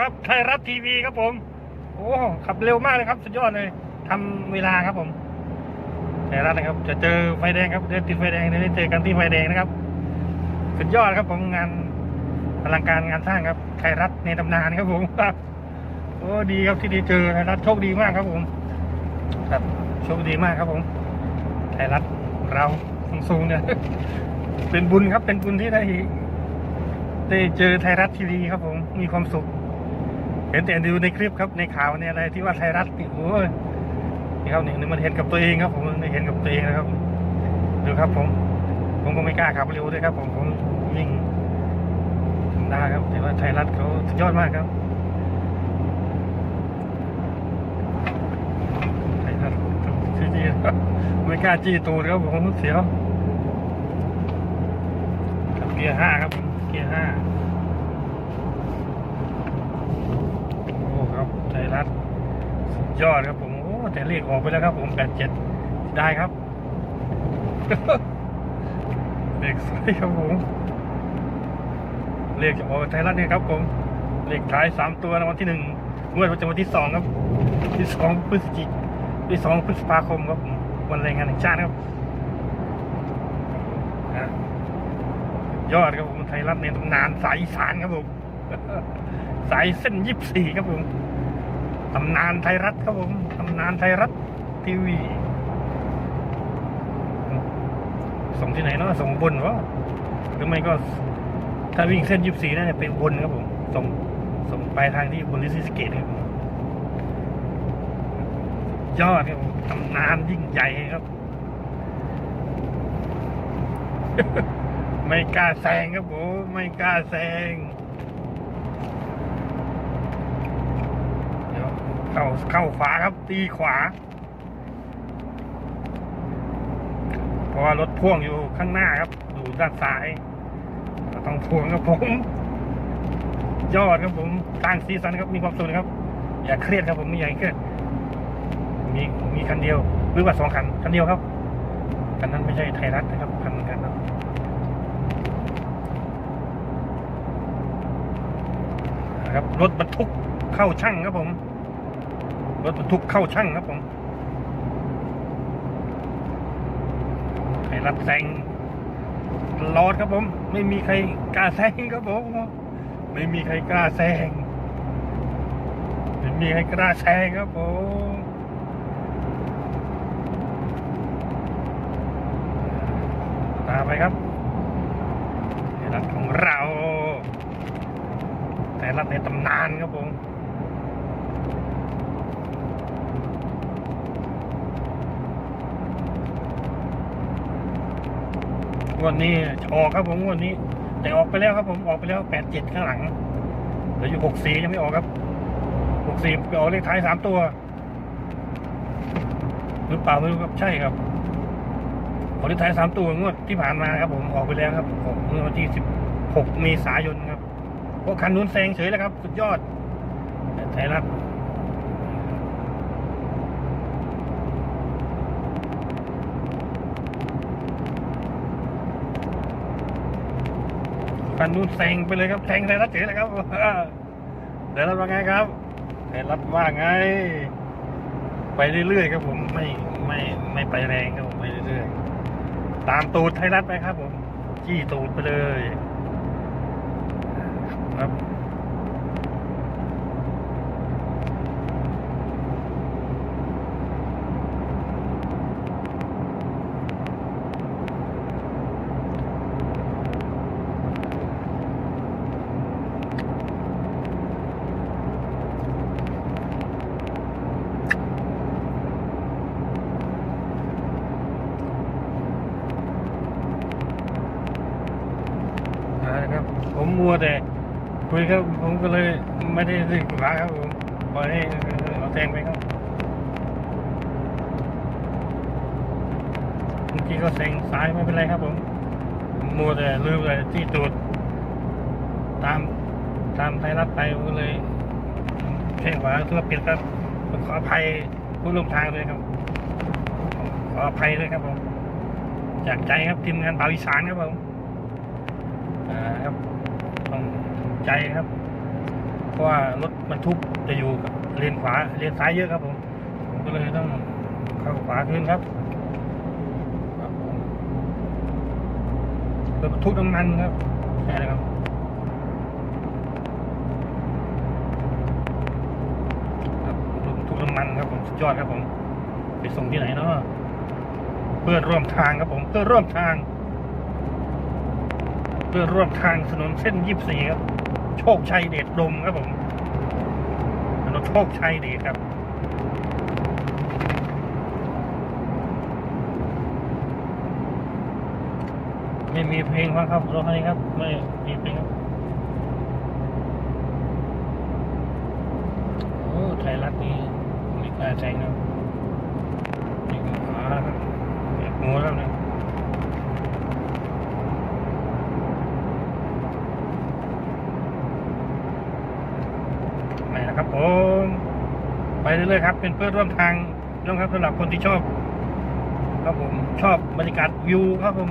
ครับไทยรัฐทีวีครับผม โอ้ขับเร็วมากเลยครับ สุดยอดเลยทำเวลาครับผมไทยรัฐนะครับ จะเจอไฟแดงครับเดินติดไฟแดงเดี๋ยวได้เจอกันที่ไฟแดงนะครับ สุดยอดครับผมงานอลังการงานสร้างครับไทยรัฐในตำนานครับผมครับโอ้ดีครับที่ได้เจอไทยรัฐโชคดีมากครับผม ครับโชคดีมากครับผมไทยรัฐเราสูงๆเนี่ยเป็นบุญครับเป็นบุญที่ได้ได้เจอไทยรัฐทีวีครับผมมีความสุข เห็นแต่ดูในคลิปครับในข่าวเนี่ยอะไรที่ว่าไทยรัฐนี่โอ้ยนี่ครับนี่นี่มันเห็นกับตัวเองครับ ผมได้เห็นกับตัวเองนะครับดูครับผม ผมก็ไม่กล้าขับเร็วด้วยครับ ผมผมวิ่งธรรมดาครับแต่ว่าไทยรัฐเขาสุดยอดมากครับไทยรัฐจี้ๆครับไม่กล้าจี้ตูดครับผมเสียวเกียร์ห้าครับผมเกียร์ห้า โอ้ครับไท ยรัฐสุดยอดครับผมโอ้แต่เลขออกไปแล้วครับ ผมแปดเจ็ดได้ครับเลขสวยครับผมเลขจะออกไทยรัฐเนี่ยครับ ผมเลขท้ายสามตัวรางวัลที่หนึ่งงวดประจำวันที่สองครับ ที่สองพฤศจิกที่สองพฤษภาคมครับผมวันแรงงานแห่งชาติครับยอดครับผมไทยรัฐในตำนานสายอีสานครับผมสายเส้นยี่สี่ครับผม ตำนานไทยรัฐครับผมตำนานไทยรัฐทีวี ส่งที่ไหนเนาะส่งบนวะหรือไม่ก็ ถ้าวิ่งเส้นยี่สี่นั่นเนี่ยไปบนครับผม ส่งส่งไปลายทางที่บนลิซิสเกตครับยอดครับผมตำนานยิ่งใหญ่ครับ ไม่กล้าแซงครับผมไม่กล้าแซง เดี๋ยว เข้าเข้าขวาครับ ตีขวา เพราะว่ารถพ่วงอยู่ข้างหน้าครับอยู่ด้านซ้าย ก็ต้องพ่วงครับผม ยอดครับผมสร้างซีซันครับ มีความสุขครับ อย่าเครียดครับผมไม่อยากให้เครียด มีมีคันเดียว หรือว่าสองคัน คันเดียวครับ คันนั้นไม่ใช่ไทยรัฐนะครับ คันกันครับนครับรถบรรทุกเข้าช่างครับผม รถบรรทุกเข้าช่างครับผมไทยรัฐแซงตลอดครับผม ไม่มีใครกล้าแซงครับผม ไม่มีใครกล้าแซงไม่มีใครกล้าแซงครับผมตามไปครับไทยรัฐของเราไทยรัฐในตำนานครับผม งวดนี้จะออกครับผมงวดนี้ แต่ออกไปแล้วครับผมออกไปแล้วแปดเจ็ดข้างหลังเหลืออยู่หกสี่ยังไม่ออกครับหกสี่ไปออกเลขท้ายสามตัวหรือเปล่าไม่รู้ครับใช่ครับออกเลขท้ายสามตัวงวดที่ผ่านมาครับผมออกไปแล้วครับออกเมื่อวันที่สิบหกเมษายนครับพวกคันนู้นแซงเฉยแล้วครับ สุดยอดไทยรัฐ คันนู้นแซงไปเลยครับแซงไทยรัฐเฉยเลยครับเดี๋ยวรัฐว่าไงครับไทยรัฐว่าไง ไปเรื่อยๆครับผมไม่ไม่ไม่ไปแรงครับผมไปเรื่อยๆตามตูดไทยรัฐไปครับผมจี้ตูดไปเลย ครับ นะครับ ผมมัว แต่คุยครับผมก็เลยไม่ได้ดึกขวาครับผมปล่อยให้เราแทงไปครับเมื่อกี้ก็แซงซ้ายไม่เป็นไรครับผมมัวแต่ลืมเลยที่ตูดตามตามไทยรัฐไปก็เลยแข่งขวาตัวปิดครับขออภัยผู้ร่วมทางเลยครับ ขออภัยด้วยครับผมจากใจครับทีมงานเบาอีสานครับผมอ่าครับ ใจครับ เพราะว่ารถบรรทุกจะอยู่กับเลนขวาเลนซ้ายเยอะครับผม ผมก็เลยต้องเข้าขวาขึ้นครับรถบรรทุกน้ำมันครับใช่เลยครับครับรถบรรทุกน้ำมันครับผมสุดยอดครับผม ไปส่งที่ไหนเนาะเพื่อนร่วมทางครับผมเพื่อนร่วมทางเพื่อร่วมทางถนนเส้นยี่สี่ครับ โชคชัยเดชดมครับผมถนนโชคชัยเดชครับไม่มีเพลงฟังครับรถคันนี้ครับ ไม่มีเพลงครับโอ้ไทยรัฐนี่ไม่กล้าใจนะนี่ก็หาแบเบียดหัวแล้วเนี่ยไม่นะครับผมไป เรื่อยๆครับเป็นเพื่อนร่วมทางน้องครับสำหรับคนที่ชอบครับผมชอบบรรยากาศวิวครับผม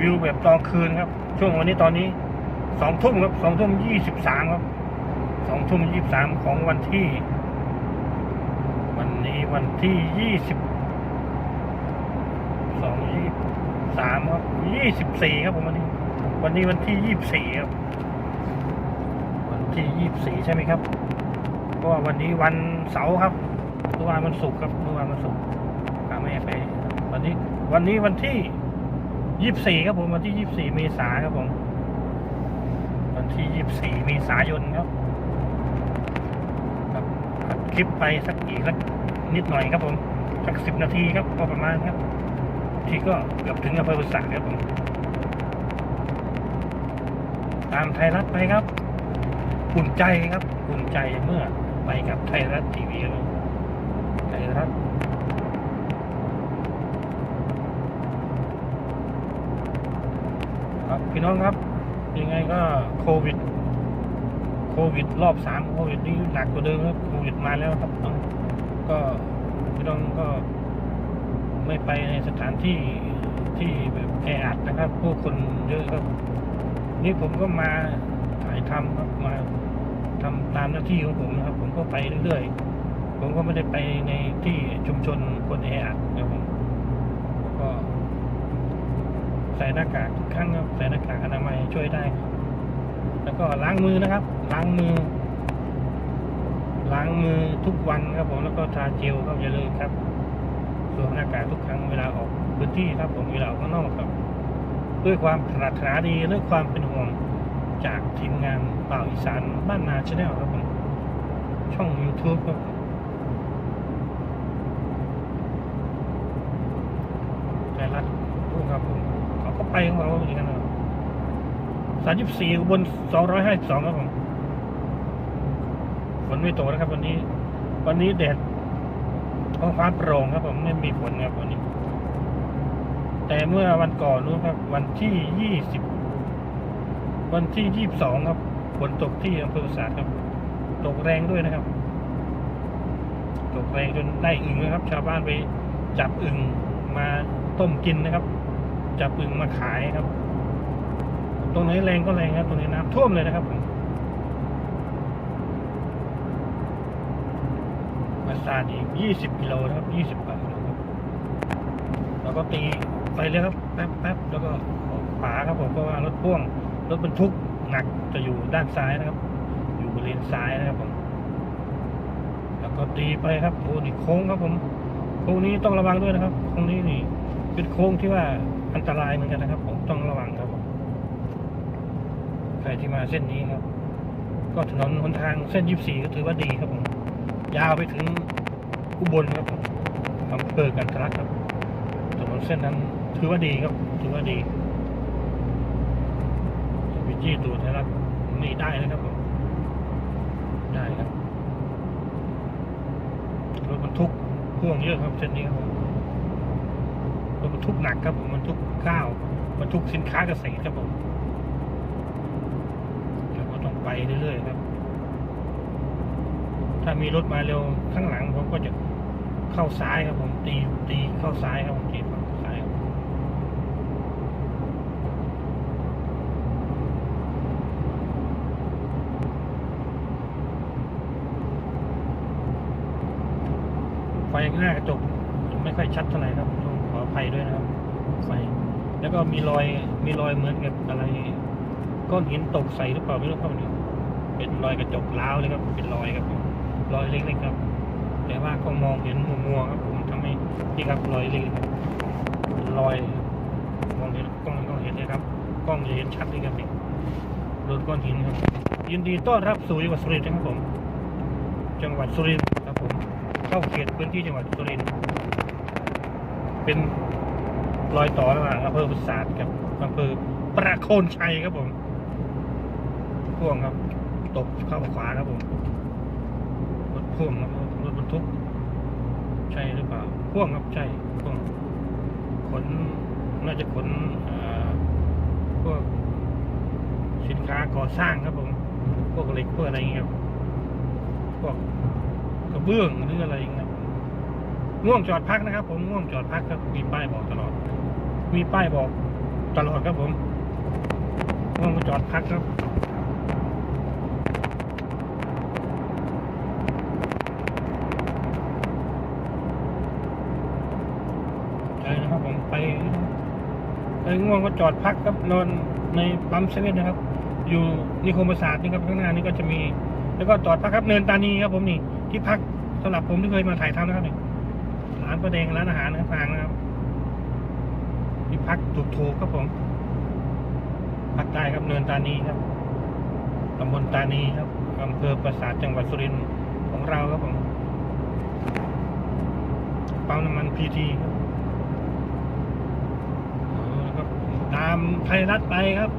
วิวแบบตอนคืนครับ ช่วงวันนี้ตอนนี้สองทุ่มครับสองทุ่มยี่สิบสามครับสองทุ่มยี่สิบสามของวันที่ วันนี้วันที่ยี่สิบสองยี่สามครับยี่สิบสี่ครับผมวันนี้ วันนี้วันที่ยี่สิบสี่ครับ วันที่ยี่สิบสี่ใช่ไหมครับ ราะว่าวันนี้วันเสาร์ครับเมื่อวานวันศุกร์ครับเมื่อวานวันศุกร์พาแม่ไป วันนี้ วันนี้วันที่ยี่สิบสี่ครับผมวันที่ยี่สิบสี่เมษาครับผม วันที่ยี่สิบสี่เมษายนครับครับคลิปไปสักอีกสักนิดหน่อยครับผมสักสิบนาทีครับพอประมาณครับ ที่ก็เกือบถึงอำเภอบุษราครับผมตามไทยรัฐไปครับอุ่นใจครับอุ่นใจเมื่อ ไปกับไทยรัฐทีวีครับไทยรัฐครับพี่น้องครับ ยังไงก็โควิด โควิดรอบสามโควิดนี่หนักกว่าเดิมครับโควิดมาแล้วครับก็พี่น้องก็ไม่ไปในสถานที่ที่แบบแออัดนะครับ ผู้คนเยอะครับ นี่ผมก็มาถ่ายทำครับมา ทำตามหน้าที่ของผมนะครับ ผมก็ไปเรื่อยๆ ผมก็ไม่ได้ไปในที่ชุมชนคนแออัดนะผมก็ใส่หน้ากากทุกครั้งครับใส่หน้ากากอนามัยช่วยได้ครับแล้วก็ล้างมือนะครับ ล้างมือ ล้างมือทุกวันครับผมแล้วก็ทาเจลครับอย่าลืมครับสวมหน้ากากทุกครั้งเวลาออกพื้นที่ครับผมเวลาออกข้างนอกครับ ด้วยความปรารถนาดีและความเป็นห่วง จากทีมงานเป่าวอีสานบ้านนาชาแนลครับผมช่อง YouTube ครับไทยรัฐรู้ครับผมเขาก็ไปของเขาอย่างนั้นสามสิบสี่บนสองร้อยห้าสองครับผมฝนไม่ตกนะครับ วันนี้ วันนี้แดดท้องฟ้าโปร่งครับผมไม่มีฝนครับวันนี้ แต่เมื่อวันก่อนนู้นครับ วันที่ยี่สิบ วันที่ยี่สิบสองครับ ฝนตกที่อำเภอสาทครับ ตกแรงด้วยนะครับ ตกแรงจนได้อึ่งนะครับ ชาวบ้านไปจับอึ่งมาต้มกินนะครับ จับอึ่งมาขายครับ ตรงไหนแรงก็แรงครับ ตรงนี้น้ำท่วมเลยนะครับผมมาสาดอีกยี่สิบกิโลนะครับยี่สิบกว่ากิโลครับแล้วก็ตีไปเลยครับ แป๊บแป๊บแล้วก็ออกขวาครับผมเพราะว่ารถพ่วง รถบรรทุกหนักจะอยู่ด้านซ้ายนะครับ อยู่บริเวณซ้ายนะครับผมแล้วก็ตีไปครับโอ้นี่โค้งครับผมโค้งนี้ต้องระวังด้วยนะครับโค้งนี้นี่เป็นโค้งที่ว่าอันตรายเหมือนกันนะครับ ผมต้องระวังครับผมใครที่มาเส้นนี้ครับ ก็ถนนหนทางเส้นยี่สี่ก็ถือว่าดีครับผมยาวไปถึงอุบลครับผมอำเภอกันทรักครับถนนเส้นนั้นถือว่าดีครับ ถือว่าดี วิจี้ตัวไทยรัฐนี่ได้นะครับผมได้ครับรถบรรทุกพ่วงเยอะครับเส้นนี้ครับรถบรรทุกหนักครับผมบรรทุกข้าวบรรทุกสินค้าเกษตรครับผมแล้วก็ต้องไปเรื่อยๆครับ ถ้ามีรถมาเร็วข้างหลังผมก็จะเข้าซ้ายครับผมตีตีเข้าซ้ายครับผมตีฝั่งซ้ายครับ หน้ากระจกไม่ค่อยชัดเท่าไหร่ครับต้องขออภัยด้วยนะครับไฟแล้วก็มีรอยมีรอยเหมือนกับอะไรก้อนหินตกใส่หรือเปล่าไม่รู้ครับนี่เป็นรอยกระจกร้าวเลยครับ เป็นรอยครับรอยเล็กๆครับ แต่ว่าก็มองเห็นมัวๆครับผมทำให้นี่ครับรอยเล็กๆครับรอยมองเห็นกล้องก็เห็นเลยครับกล้องจะเห็นชัดเลยครับนี่โดนก้อนหินครับ ยินดีต้อนรับสู่จังหวัดสุรินทร์นะครับผม จังหวัดสุรินทร์ครับผม เข้าเขตพื้นที่จังหวัดสุรินทร์เป็นรอยต่อระหว่างอำเภอปราสาทกับอำเภอประโคนชัยครับผมพ่วงครับตกเข้าขวาครับผมรถพ่วงครับรถบรรทุกใช่หรือเปล่าพ่วงครับใช่พ่วงขนน่าจะขนพวกสินค้าก่อสร้างครับผม พวกเหล็กพวกอะไรเงี้ยครับพวก เบื้องหรืออะไรอย่างเงี้ยง่วงจอดพักนะครับ ผมง่วงจอดพักครับมีป้ายบอกตลอด มีป้ายบอกตลอดครับผมง่วงจอดพักครับใช่นะครับผมไปไปง่วงก็จอดพักครับนอนในปั๊มเซเว่นนะครับ อยู่นิคมประสาทนี่ครับข้างหน้านี่ก็จะมี แล้วก็จอดพักครับเนินตานีครับผมนี่ที่พัก สำหรับผมที่เคยมาถ่ายทำนะครับนี่ร้านประแดงร้านอาหารนะครับทางนะครับที่พักถูกๆครับผมพักได้ครับเนินตานีครับตำบลตานีครับอำเภอปราสาทจังหวัดสุรินทร์ของเราครับผมปั๊มน้ำมันพีทีครับตามไทยรัฐไปครับ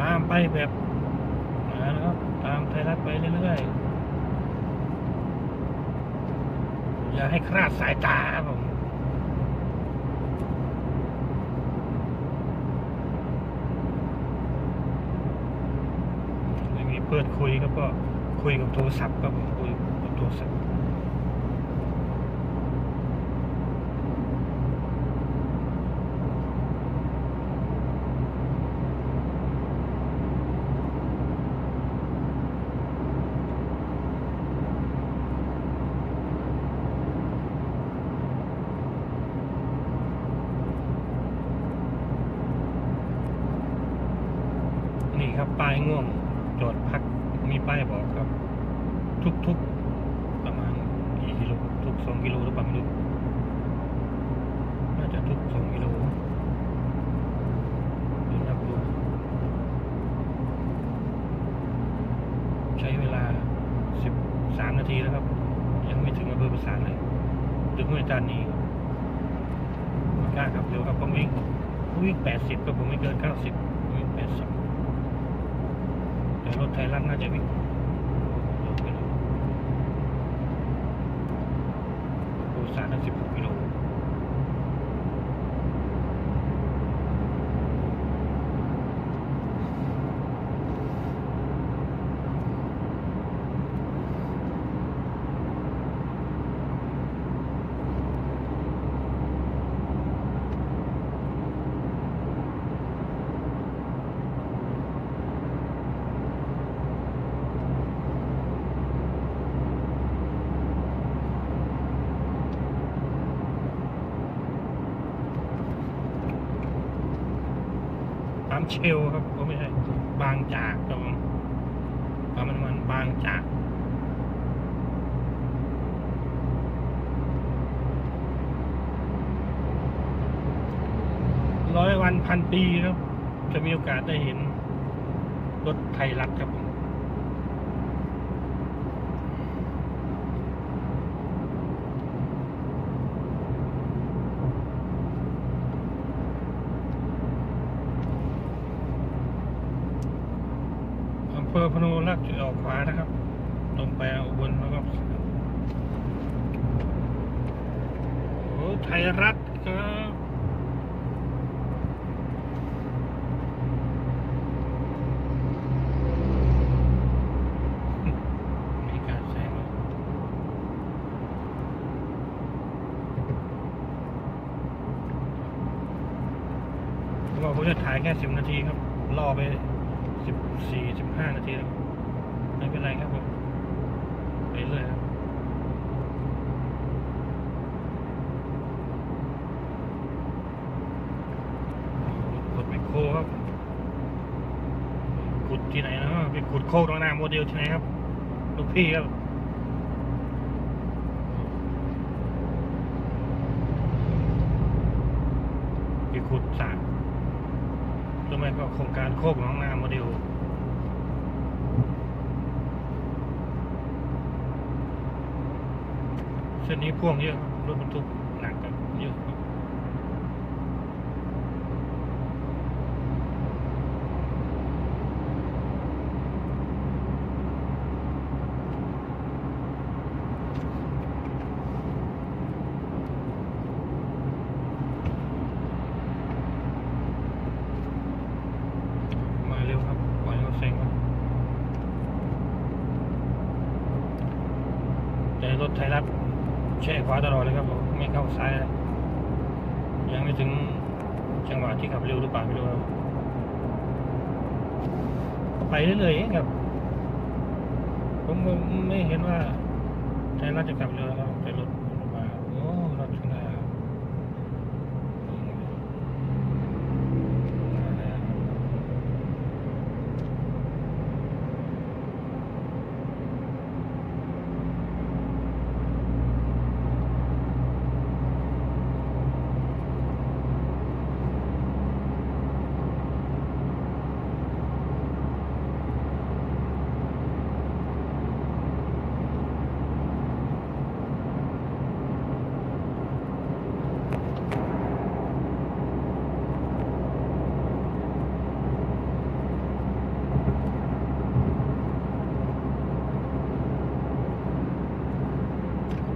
ตามไปแบบนะครับ ตามไทยรัฐไปเรื่อยๆ อย่าให้คลาดสายตาครับผมไม่มีเปิดคุยก็คุยกับโทรศัพท์ครับผมคุยกับโทรศัพท์ายง่วงจอดพักมีป้ายบอกครับ ทุกๆประมาณกี่กิโลทุกสองกิโลหรือเปล่าไม่รู้น่าจะทุกสองกิโลเดี๋ยวนับดูใช้เวลาสิบสามนาทีแล้วครับ ยังไม่ถึงอำเภอประสานเลยถึงห้วยจานนี้ม่กล้าขับเร็วครับผมวิ่งวิ่งแปดสิบก็ผมไม่เกินเก้าสิบวิ่งแปดสิบ แต่รถไทยรัฐน่าจะวิ่งเร็วไปหน่อยโอ้สามสิบหกกิโลางเชลครับก็ไม่ใช่บางจากครับผมปั๊มน้ำมันบางจากร้อยวันพันปีครับ จะมีโอกาสได้เห็นรถไทยรัฐครับผม อำเภอพนมรักจะออกขวานะครับ ตรงไปอุบลนะครับ โอ้ไทยรัฐครับมีการแซงแล้วผมว่าผมจะถ่ายแค่สิบนาทีครับ รอไป สิบสี่สิบห้านาทีแล้วไม่เป็นไรครับผมไปเรื่อยครับ คครับขุดที่ ไปขุดโคกตรงหน้าโมเดลที่ไหนครับลูกพี่ครับไปขุดสระหรือไม่ก็โครงการโคกหน้องนาโมเดลเส้นนี้พ่วงเยอะรถบรรทุกหนักกันเยอะครับมาเร็วครับปล่อยเขาเซ็งครับแต่รถไทยรัฐแช่ข วาตลอดเลยครับผมไม่เข้าซ้ายเลยยังไม่ถึงจังหวะที่ขับเร็วหรือเปล่าไม่รู้ครับไปเรื่อยๆครับ ผมก็ไม่เห็นว่าไทยรัฐจะขับเร็วครับแต่รถมาโอ้รถข้างหน้ามาแล้ว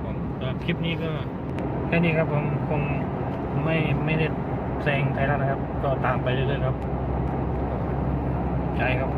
ผมสำหรับ คลิปนี้ก็แค่นี้ครับผมคงไม่ไม่ได้แซงไทยรัฐนะครับ ก็ตามไปเรื่อยๆครับใช่ครับ